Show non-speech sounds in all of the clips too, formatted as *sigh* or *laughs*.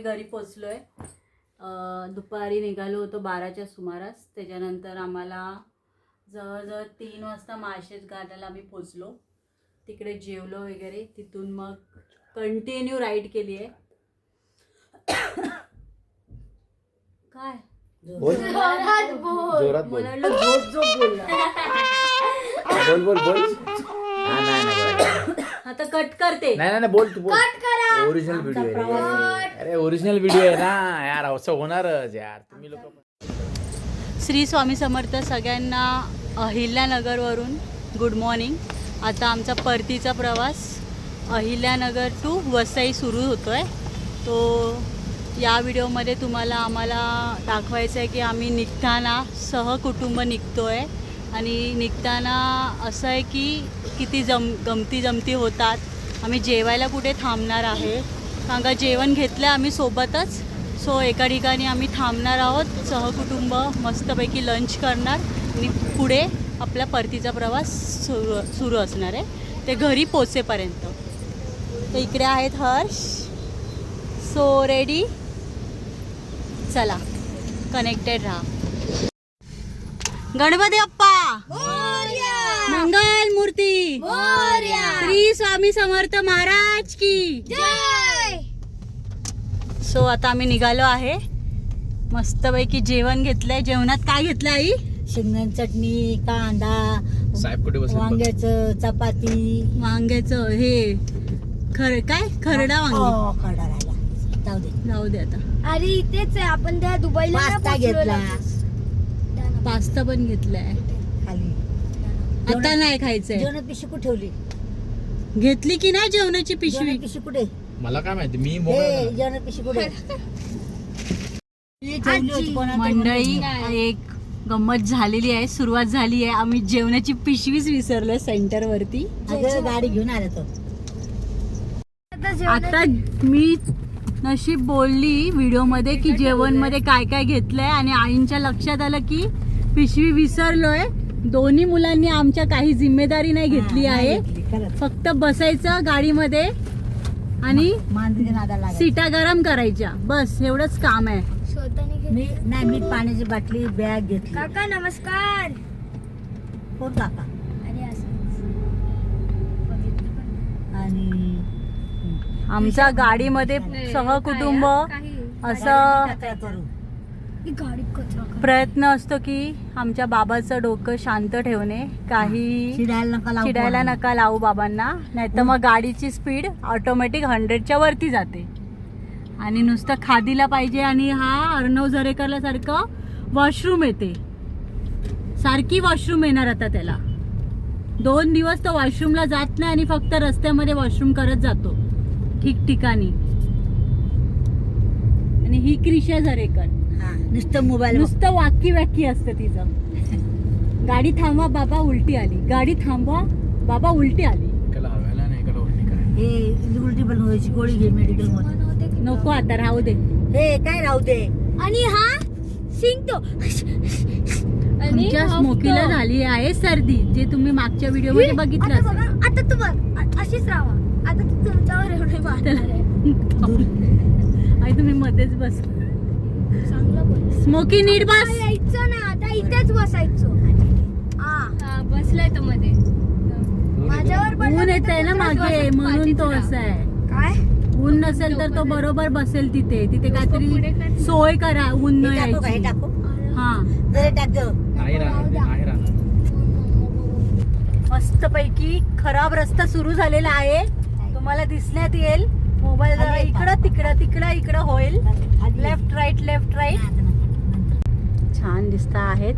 आम्ही घरी पोचलोय. अं, दुपारी निघालो होतो बाराच्या सुमारास. त्याच्यानंतर आम्हाला जवळजवळ तीन वाजता माळशेज गार्डनला आम्ही पोचलो. तिकडे जेवलो वगैरे. तिथून मग कंटिन्यू राईड केली आहे. काय? बोल. जोरात बोल. जोरात बोल. मला वाटलं झोप झोप बोलला. बोल बोल बोल. हा नाही नाही बोल. आता कट करते. नाही नाही नाही, बोल तू बोल. कट करा. ओरिजिनल व्हिडिओ आहे. अरे ओरिजिनल व्हिडिओ आहे ना. यार असं होणारच यार. तुम्ही लोक श्री स्वामी समर्थ सगळ्यांना अहिल्यानगरवरून गुड मॉर्निंग आता आमचा परतीचा प्रवास अहिल्यानगर टू वसई सुरू होतो आहे तो या व्हिडिओमध्ये तुम्हाला आम्हाला दाखवायचं आहे की आम्ही निघताना सहकुटुंब निघतो आहे आणि निघताना असं आहे की किती जम गमती जमती होतात. आम्ही जेवायला कुठे थांबणार आहे? का जेवण घेतलं आम्ही सोबतच. सो एका ठिकाणी आम्ही थांबणार आहोत. सहकुटुंब मस्तपैकी लंच करणार. आणि पुढे आपला परतीचा प्रवास सुरू सुरू असणार आहे. ते घरी पोचेपर्यंत. तर इकडे आहेत हर्ष. सो रेडी चला कनेक्टेड राहा. गणपती अप्पा! मंगल मूर्ती! श्री स्वामी समर्थ महाराज की. जय! सो आता आम्ही निघालो आहे. मस्तपैकी जेवण घेतलंय. जेवणात काय घेतलं आई? शेंगदाणे चटणी कांदा साहेब कुठे बसले? वांग्याचं चपाती. वांग्याचं हे खर काय? खरडा वांगी. हो, खरडा राहिला. जाऊ दे. जाऊ दे आता. अरे इथेच आहे. आपण त्या दुबईला नाही पास्ता घेतला. पास्ता पण घेतलाय. खाली. आता नाही खायचंय. जेवण पिशवी कुठे ठेवली? घेतली की नाही जेवणाची पिशवी? पिशवी कुठे? मला काय माहिती मी हे जेवण कुठे? ही ठेवली होती कोणाच्या मंडळी. एक गंमत झालेली आहे सुरुवात झाली आहे. आम्ही जेवणाची पिशवीच विसरलोय सेंटर वरती अगं गाडी घेऊन आले तो. आता मी नशीब बोलली व्हिडिओ की जेवणमध्ये काय काय घेतलंय आणि आईंच्या लक्षात आलं की पिशवी विसरलोय. दोन्ही मुलांनी आमच्या काही जिम्मेदारी नाही घेतली आहे. फक्त बसायचं गाडीमध्ये आणि मांजरीच्या नादाला लागला सीटा गरम करायच्या. बस एवढंच काम आहे. मी नाही मी पाण्याची बाटली बॅग घेतली. काका नमस्कार. कोण काका. अरे. आणि आमच्या गाडीमध्ये सहकुटुंब असं ही कर. प्रयत्न असतो की आमच्या बाबाचं डोकं शांत ठेवणे काही चिडायला नका लावू बाबांना नाहीतर मग गाडीची स्पीड ऑटोमॅटिक हंड्रेडच्या वरती जाते. आणि नुसतं खादीला पाहिजे आणि हा अर्णव जरेकरला सारखं वॉशरूम येते. सारखी वॉशरूम येणार आता त्याला. दोन दिवस तो वॉशरूमला जात नाही आणि फक्त रस्त्यामध्ये वॉशरूम करत जातो. ठिकठिकाणी. आणि ही क्रिशा झरेकर. नुसतं मोबाईल नुसतं वाक्की वाक्की असतं तिचं. गाडी थांबवा बाबा उलटी आली. गाडी थांबवा बाबा उलटी आली. उलटी हे पण व्हायची गोळी घे मेडिकलमध्ये. नको आता राहू दे. हे काय राहू दे? आणि हा शिंकतो हसतो. स्मोकीला झाली आहे सर्दी जे तुम्ही मागच्या व्हिडिओमध्ये बघितलं आता असेल. बघा आता तू बघ आ- अशीच राहा. आता तू तुमच्यावर एवढे मारणार आहे. *laughs* आई तुम्ही मध्येच बस. चांगलं बोल स्मोकी नीट बस यायचं ना आता इथेच बसायचो. हा. बसलाय तो मध्ये. माझ्यावर ऊन येत आहे ना मागे म्हणून तो. असा आहे काय? ऊन नसेल तर तो बरोबर बसेल तिथे. तिथे काहीतरी. सोय करा ऊन न हे यायची. मस्त पैकी खराब रस्ता सुरू झालेला आहे. तुम्हाला दिसण्यात येईल. मोबाईल. इकडं तिकडं तिकडं इकडं होईल. Left right left right. छान दिसत आहेत.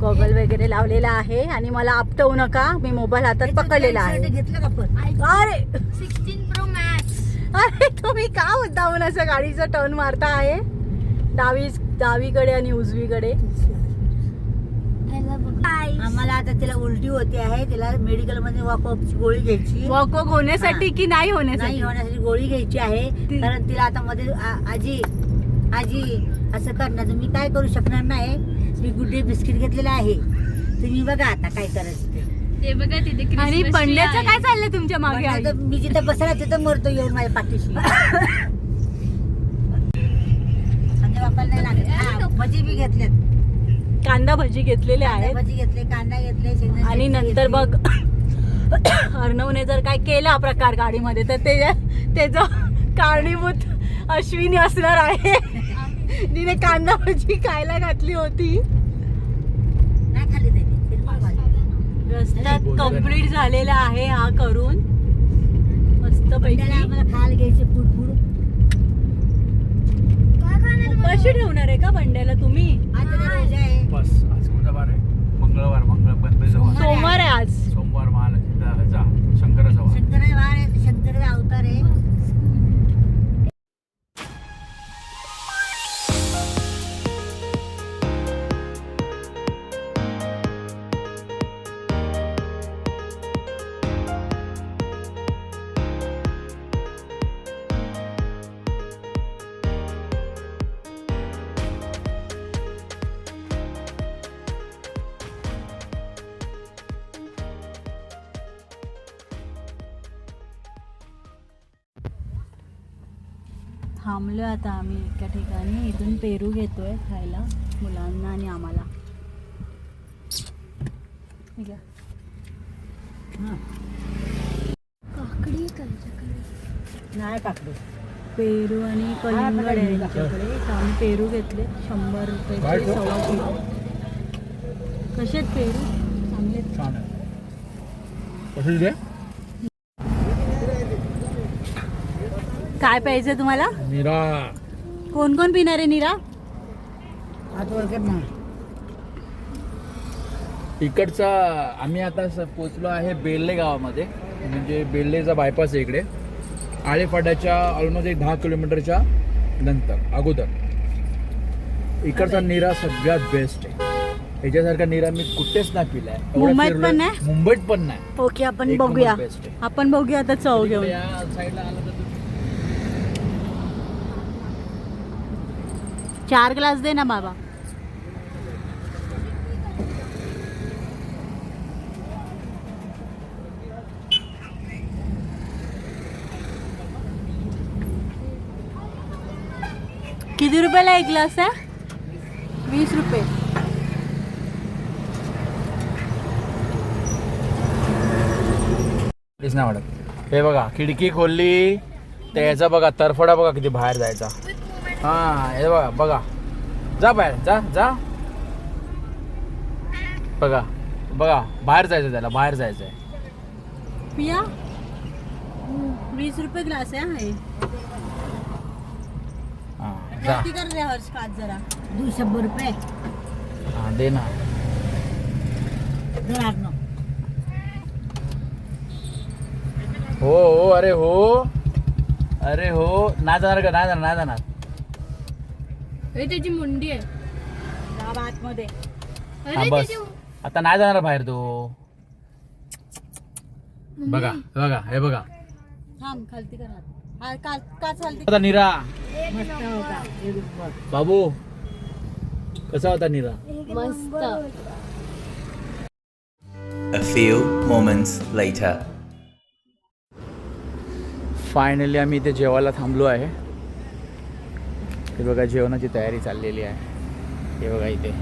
गॉगल वगैरे लावलेला आहे आणि मला आपटवू नका. मी मोबाईल हातात पकडलेला आहे. अरे! सिक्स्टीन प्रो मॅक्स अरे तुम्ही का मुद्दामून असं गाडीचं टर्न मारता आहे? डावी डावीकडे आणि उजवीकडे. आम्हाला आता तिला उलटी होते आहे. तिला मेडिकलमध्ये वॉकअपची गोळी घ्यायची. वॉक वॉक होण्यासाठी की नाही होण्यासाठी? होण्यासाठी गोळी घ्यायची आहे. कारण तिला आता मध्ये आजी आजी असं करणार. मी काय करू शकणार नाही? मी गुड्डे बिस्किट घेतलेलं आहे. तुम्ही बघा आता काय करायचं ते. ते बघा तिथे आणि पंड्याचं काय चाललंय तुमच्या मागे आई? आता मी जिथं बसला तिथं मरतो येऊन माझ्या पाठीशी. *laughs* कापायला नाही लागत. हा, भजी बी घेतलेत. कांदा भजी घेतलेले आहेत. भजी घेतले कांदा घेतले शेंगदाणे आणि चटणी नंतर घेतली. बघ *coughs* अर्णवने जर काय केला प्रकार गाडीमध्ये तर ते त्याचं कारणीभूत अश्विनी असणार आहे. तिने कांदा भजी खायला घातली होती. नाही खाली भाजी. रस्ता कंप्लीट झालेला आहे हा करून. मस्त पैकी आम्हाला खायला घ्यायचे फुडफुड कशी ठेवणार आहे का बंड्याला थांबलो आता आम्ही एका ठिकाणी. इथून पेरू घेतोय खायला मुलांना आणि आम्हाला. हे. काकडी नाही काकडे. पेरू आणि कलिंगड आहे यांच्याकडे तर आम्ही पेरू घेतले शंभर रुपयाचे तो? सव्वा किलो कसे आहेत पेरू? चांगले आहेत. छान आहे कसं दे काय प्यायचं तुम्हाला? निरा. कोण कोण पिणार आहे निरा? इकडचा आम्ही आता स- पोचलो आहे बेल्ले गावामध्ये. म्हणजे बेल्लेचा बायपास आहे इकडे. आळेफाट्याच्या ऑलमोस्ट एक दहा किलोमीटरच्या नंतर अगोदर. इकडचा निरा सगळ्यात बेस्ट आहे. ह्याच्यासारखा निरा मी कुठेच नाही पिलाय. एवढा मुंबईत फिरलोय. पण नाही? मुंबईत पण नाही. ओके आपण बघूया. best आहे. आपण बघूया आता चव घेऊन. या साईडला आलं तर चार ग्लास दे ना बाबा. किती रुपयाला एक ग्लास आहे? वीस रुपये. काहीच नाही वाटत. हे बघा खिडकी खोलली त्याचा बघा तरफडा बघा किती बाहेर जायचा. हा हे बघा बघा. जा बाहेर जा जा. बघा बघा बाहेर जायचं त्याला बाहेर जायचंय. पिया? वीस रुपये ग्लास आहे हा जा. किती कर रे हर्ष काच जरा. दू शंभर रुपये. हा दे ना. हो हो अरे हो. अरे हो नाही जाणार का नाही जाणार नाही जाणार. हे त्याची मुंडी आहे. आतमध्ये हा अरे बस. त्याची आता नाही जाणार बाहेर तो. बघा बघा हे बघा. थांब खालती कर. हात. हा आता निरा. मस्त होता. एक नंबर. बाबू कसा होता निरा? मस्त. A few moments later. Finally आम्ही इथे जेवायला थांबलो आहे. हे बघा जेवणाची तयारी चाललेली आहे. हे बघा इथे.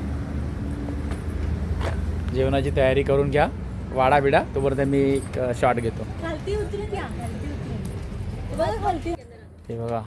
जेवणाची तयारी करून घ्या. वाडा बिडा तोपर्यंत मी एक शॉट घेतो. हे बघा.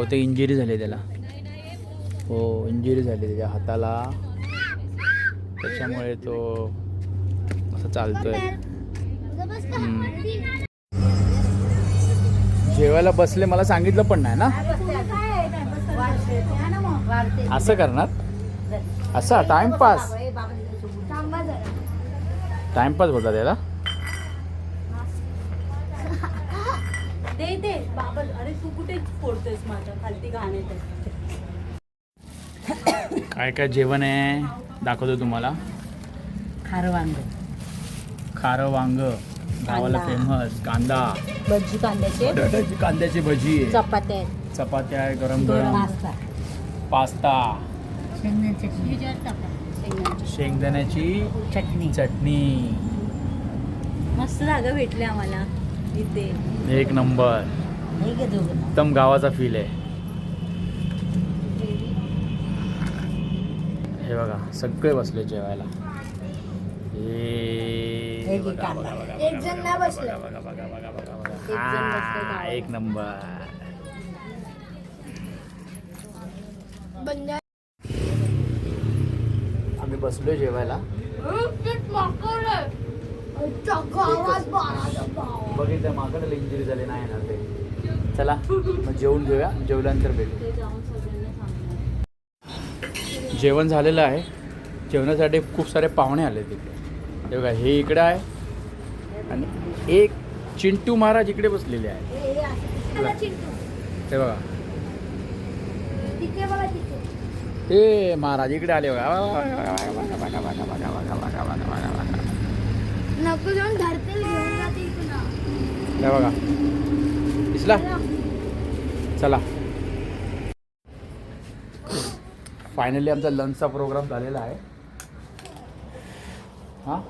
बहुतेक इंजुरी झाली त्याला हो इंजुरी झाली त्याच्या हाताला त्याच्यामुळे तो असं चालतोय जेवायला बसले मला सांगितलं पण नाही ना असं करणार असा टाइमपास टाइमपास होता त्याला दे दे बाबा अरे तू कुठे माझ्या खालती गाण्यात काय काय जेवण आहे? दाखवतो तुम्हाला. खारं वांग. खारं वांग. गावाला. फेमस कांदा. भजी कांद्याचे. कांद्याची भजी. आहे चपात्या. चपात्या आहे गरम गरम. पास्ता. पास्ता. शेंगदाण्याची चटणी. शेंगदाण्याची चटणी. चटणी. मस्त जागा भेटली आम्हाला इथे. एक नंबर. एकदम गावाचा फील आहे. हे बघा सगळे बसले जेवायला. एक नंबर. आम्ही बसलो जेवायला. बघितलं माकड इंजुरी झाले नाही येणार ते. चला मग जेवून घेऊया जेवल्यानंतर भेटू ते जेवण झालेलं आहे जेवणासाठी खूप सारे पाहुणे आले तिथे हे बघा हे इकडे आहे आणि एक चिंटू महाराज इकडे बसलेले आहे हे, हे. हे बघा ते महाराज इकडे आले बघा बघा, दिसला. चला. फायनली आमचा लंचचा प्रोग्राम झालेला आहे. हां?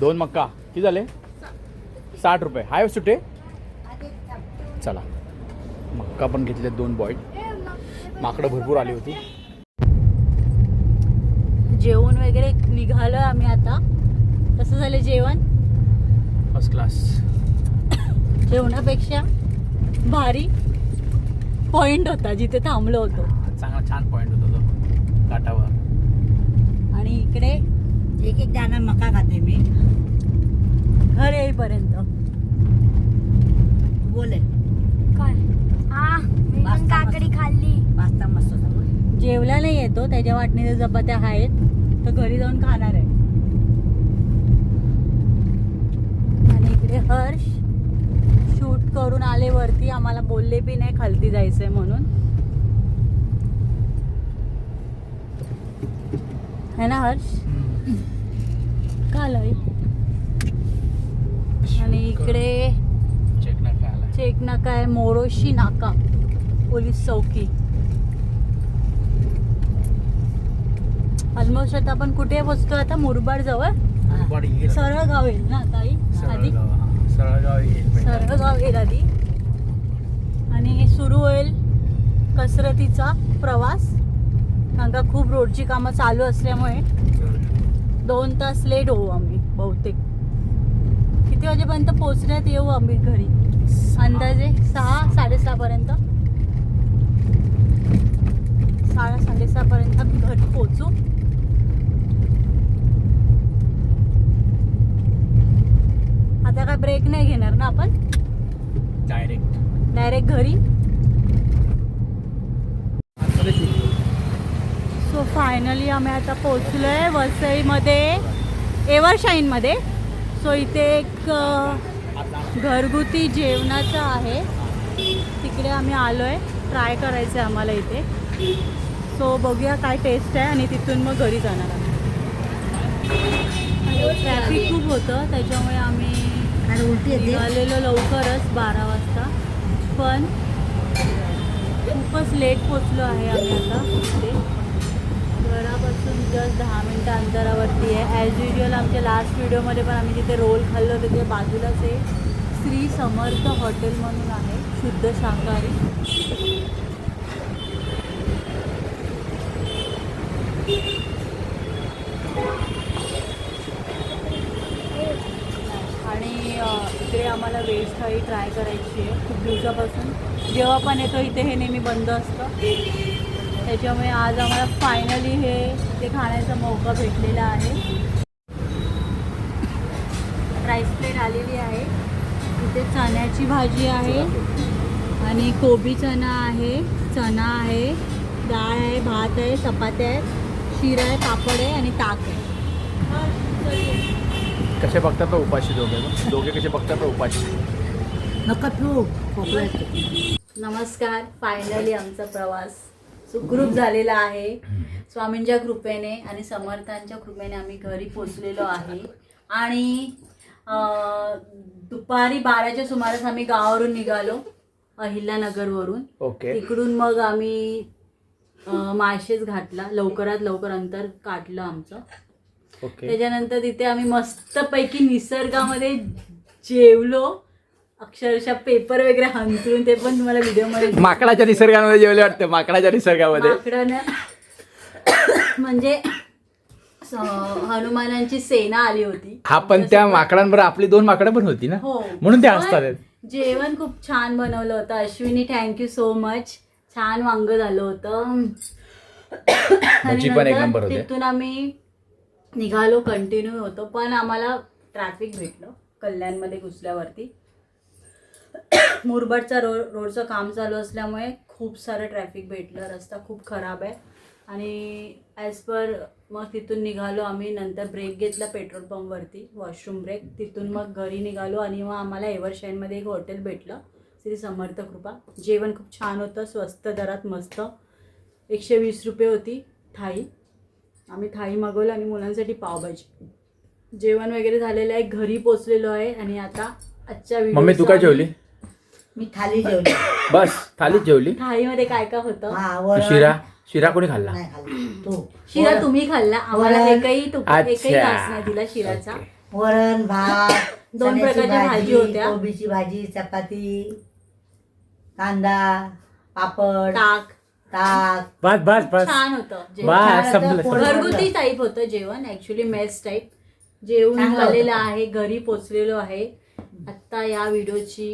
दोन. मक्का. किती झाले? साठ रुपये. हाय सुटे. चला. मक्का पण घेतले दोन बॉईल माकडं भरपूर आली होती. जेवण वगैरे निघालो आम्ही आता. कसं झालं जेवण? फर्स्ट क्लास जेवणापेक्षा भारी पॉइंट होता जिथे थांबलो होतो. चांगला छान पॉईंट होता तो काटावर आणि इकडे एक एक दाणा मका खाते मी. घर येईपर्यंत. बोले. काय? हा काकडी. खाल्ली. पास्ता मस्त. जेवला नाही येतो त्याच्या वाटणीच्या चपात्या आहेत. तर घरी जाऊन खाणार आहे. आणि इकडे हर्ष. शूट करून आले वरती आम्हाला बोलले बी नाही खालती जायचंय म्हणून. है ना हर्ष? का आलाय? आणि इकडे चेक नाका आहे मोरोशी नाका पोलीस चौकी. ऑलमोस्ट आता आपण कुठे बसतो आता मुरबाड जवळ? सरळ गाव येईल ना ताई? आधी? सरळगाव. सरळगाव येईल गाव येईल आधी. आणि सुरू होईल कसरतीचा प्रवास. कारण का खूप रोडची कामं चालू असल्यामुळे दोन तास लेट होऊ आम्ही बहुतेक. किती वाजेपर्यंत पोहोचण्यात येऊ आम्ही घरी? अंदाजे सहा साडेसहा पर्यंत. सहा साडेसहा पर्यंत घरी पोहोचू. आता काय ब्रेक नाही घेणार ना आपण? डायरेक्ट डायरेक्ट घरी? सो फायनली आम्ही आता पोचलोय वसईमध्ये. एव्हरशाईनमध्ये सो इथे एक घरगुती जेवणाचं आहे. तिकडे आम्ही आलो आहे ट्राय करायचं आहे आम्हाला इथे. सो बघूया काय टेस्ट आहे आणि तिथून मग घरी जाणार आम्ही. ट्रॅफिक खूप होतं त्याच्यामुळे आम्ही आणि उलटी येते. आलेलो लवकरच बारा वाजता. पण खूपच लेट पोचलो आहे आम्ही आता इथे. घरापासून जस्ट दहा मिनटं अंतरावरती आहे. ॲज युजल आमच्या लास्ट व्हिडिओमध्ये पण आम्ही जिथे रोल खाल्लो तिथे बाजूलाच आहे श्री समर्थ हॉटेल म्हणून आहे शुद्ध शाकाहारी आणि अ, इकडे आम्हाला वेज थाळी ट्राय करायची आहे. खूप दिवसापासून जेव्हा पण येतो इथे हे नेहमी बंद असतं. त्याच्यामुळे आज आम्हाला फायनली हे ते खाण्याचा मौका भेटलेला आहे. राईस प्लेट आलेली आहे. इथे चण्याची भाजी आहे आणि कोबी चना आहे चणा आहे डाळ आहे भात आहे चपात्या आहेत शिरा आहे पापड आहे आणि ताक आहे. कसे बघतात तो उपाशी दोघे? दोघे कसे बघतात तो उपाशी? नका पिऊ. नमस्कार फायनली आमचा प्रवास सुखरूप झालेला आहे. स्वामींच्या कृपेने आणि समर्थांच्या कृपेने आम्ही घरी पोचलेलो आहे. आणि अं, दुपारी बाराच्या सुमारास आम्ही गावावरून निघालो अहिल्यानगरवरून. ओके. तिकडून मग आम्ही अं, माळशेज घातला. लवकरात लवकर अंतर काढलं आमचं. त्याच्यानंतर तिथे आम्ही मस्तपैकी निसर्गामध्ये जेवलो. अक्षरशः पेपर वगैरे हंतरून ते पण तुम्हाला व्हिडिओमध्ये माकडाच्या निसर्गामध्ये जेवले वाटतं माकडाच्या निसर्गामध्ये. माकडानं *coughs* म्हणजे हनुमानांची सेना आली होती. हा पण त्या माकडांबरोबर आपली दोन माकडं पण होती ना? हो. म्हणून ते पण हसतात जेवण खूप छान बनवलं होतं. अश्विनी थँक्यू सो मच छान वांग झालं होतं. *coughs* आणि भजी पण एक नंतर नंबर होते. तिथून आम्ही निघालो कंटिन्यू होतो पण आम्हाला ट्रॅफिक भेटलं कल्याणमध्ये घुसल्यावरती. मुरबाडचा रो रोडचं काम चालू असल्यामुळे खूप सारं ट्रॅफिक भेटलं रस्ता खूप खराब आहे. आणि ॲज पर मग तिथून निघालो आम्ही नंतर ब्रेक घेतला पेट्रोल पंपवरती वॉशरूम ब्रेक तिथून मग घरी निघालो आणि मग आम्हाला एव्हरशाईनमध्ये एक हॉटेल भेटलं श्री समर्थ कृपा. जेवण खूप छान होतं स्वस्त दरात मस्त. एकशे वीस रुपये होती थाळी. आम्ही थाळी मागवलं आणि मुलांसाठी पावभाजी जेवण वगैरे झालेलं आहे घरी पोचलेलो आहे आणि आता आजच्या मम्मी तू काय जेवली? मी थाली जेवली. बस थालीच जेवली? थाळीमध्ये काय काय होतं? शिरा? शिरा कोणी खाल्ला? नाही खाल्ली. तू. शिरा तुम्ही खाल्ला. आम्हाला. एकही अच्छा. एकही घास नाही दिला शिराचा. वरण भात दोन प्रकारच्या भाजी होत्या. कोबीची भाजी चपाती कांदा पापड. ताक. ताक. बस बस बस. छान होतं. जेवण. बस संपलं घरगुती. टाईप होतं जेवण ऍक्च्युली मेस टाईप जेवण चांगलं झालेलं होतं. आहे घरी पोचलेलो आहे. आत्ता या व्हिडिओची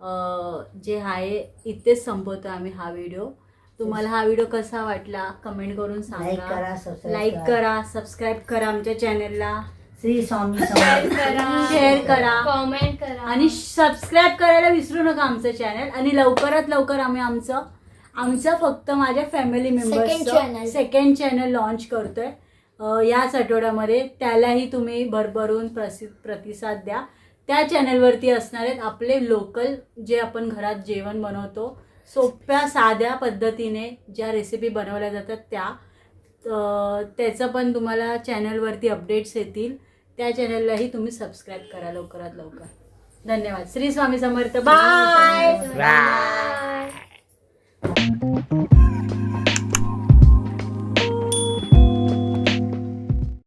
अं, जे आहे इथेच संपवतो आम्ही हा व्हिडिओ. तुम्हाला हा व्हिडिओ कसा वाटला कमेंट करून लाईक सांगा करा सबस्क्राईब लाईक करा. सबस्क्राईब करा आमच्या चॅनलला श्री स्वामी समर्थ. शेअर करा. कॉमेंट करा. आणि सबस्क्राईब करायला विसरू नका आमचं चॅनल आणि लवकरात लवकर आम्ही आमचं आमचं फक्त माझ्या family members. Second channel launch करतोय. याच आठवड्यामध्ये त्यालाही तुम्ही भरभरून प्रसि प्रतिसाद द्या. त्या चॅनलवरती असणार आहेत आपले लोकल जे आपण घरात जेवण बनवतो सोप्या साध्या पद्धतीने ज्या रेसिपी बनवल्या जातात त्या. त्याचं पण तुम्हाला चॅनलवरती अपडेट्स येतील. त्या चॅनललाही तुम्ही सबस्क्राईब करा लवकरात लवकर. धन्यवाद. Shri Swami Samarth. Bye. Thank you.